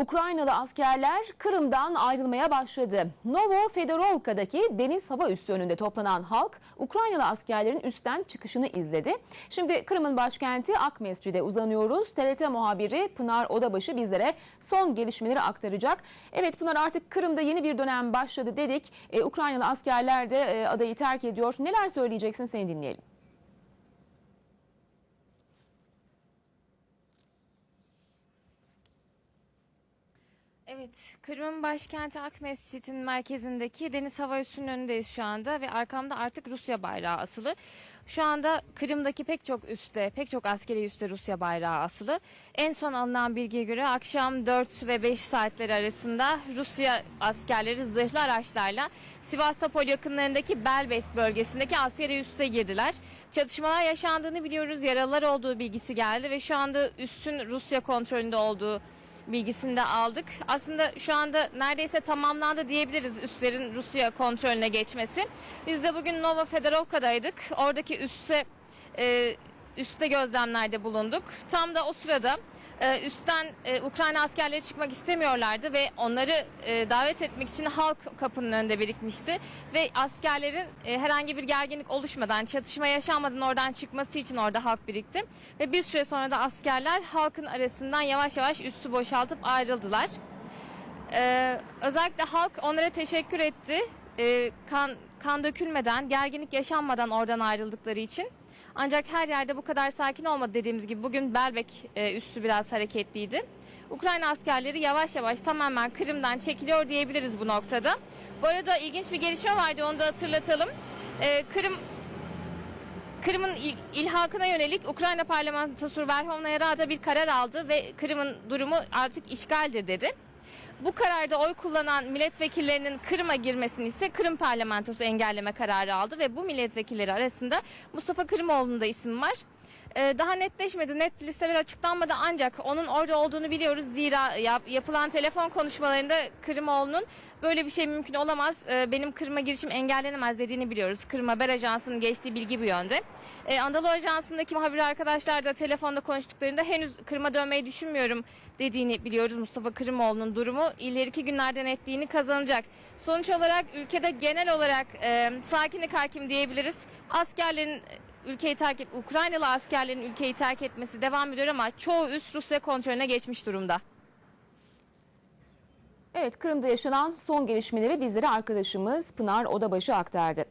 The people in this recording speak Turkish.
Ukraynalı askerler Kırım'dan ayrılmaya başladı. Novofedorovka'daki deniz hava üssü önünde toplanan halk Ukraynalı askerlerin üstten çıkışını izledi. Şimdi Kırım'ın başkenti Akmescid'e uzanıyoruz. TRT muhabiri Pınar Odabaşı bizlere son gelişmeleri aktaracak. Evet Pınar artık Kırım'da yeni bir dönem başladı dedik. Ee, Ukraynalı askerler de e, adayı terk ediyor. Neler söyleyeceksin seni dinleyelim. Evet, Kırım'ın başkenti Akmescit'in merkezindeki Deniz Hava Üssü'nün önündeyiz şu anda ve arkamda artık Rusya bayrağı asılı. Şu anda Kırım'daki pek çok üste, pek çok askeri üste Rusya bayrağı asılı. En son alınan bilgiye göre akşam 4 ve 5 saatleri arasında Rusya askerleri zırhlı araçlarla Sivastopol yakınlarındaki Belbet bölgesindeki askeri üsse girdiler. Çatışmalar yaşandığını biliyoruz, yaralılar olduğu bilgisi geldi ve şu anda üssün Rusya kontrolünde olduğu bilgisini de aldık. Aslında şu anda neredeyse tamamlandı diyebiliriz üslerin Rusya kontrolüne geçmesi. Biz de bugün Nova Fedorovka'daydık. Oradaki üsse e, üste gözlemlerde bulunduk. Tam da o sırada e, üstten e, Ukrayna askerleri çıkmak istemiyorlardı ve onları e, davet etmek için halk kapının önünde birikmişti ve askerlerin e, herhangi bir gerginlik oluşmadan, çatışma yaşanmadan oradan çıkması için orada halk birikti ve bir süre sonra da askerler halkın arasından yavaş yavaş üssü boşaltıp ayrıldılar. Ee, özellikle halk onlara teşekkür etti. Ee, kan, kan dökülmeden, gerginlik yaşanmadan oradan ayrıldıkları için. Ancak her yerde bu kadar sakin olmadı dediğimiz gibi bugün Belbek e, üssü biraz hareketliydi. Ukrayna askerleri yavaş yavaş tamamen Kırım'dan çekiliyor diyebiliriz bu noktada. Bu arada ilginç bir gelişme vardı onu da hatırlatalım. Ee, Kırım Kırım'ın il- ilhakına yönelik Ukrayna parlamentosu Verhovnaya Rada bir karar aldı ve Kırım'ın durumu artık işgaldir dedi. Bu kararda oy kullanan milletvekillerinin Kırım'a girmesini ise Kırım parlamentosu engelleme kararı aldı ve bu milletvekilleri arasında Mustafa Kırımoğlu'nun da isim var. Ee, daha netleşmedi, net listeler açıklanmadı ancak onun orada olduğunu biliyoruz. Zira yap- yapılan telefon konuşmalarında Kırımoğlu'nun böyle bir şey mümkün olamaz, ee, benim Kırım'a girişim engellenemez dediğini biliyoruz. Kırım Haber Ajansı'nın geçtiği bilgi bu yönde. Ee, Anadolu Ajansı'ndaki muhabir arkadaşlar da telefonda konuştuklarında henüz Kırım'a dönmeyi düşünmüyorum dediğini biliyoruz. Mustafa Kırımoğlu'nun durumu ileriki günlerde netliğini kazanacak. Sonuç olarak ülkede genel olarak e, sakinlik hakim diyebiliriz. Askerlerin ülkeyi terk et, Ukraynalı askerlerin ülkeyi terk etmesi devam ediyor ama çoğu üst Rusya kontrolüne geçmiş durumda. Evet Kırım'da yaşanan son gelişmeleri bizlere arkadaşımız Pınar Odabaşı aktardı.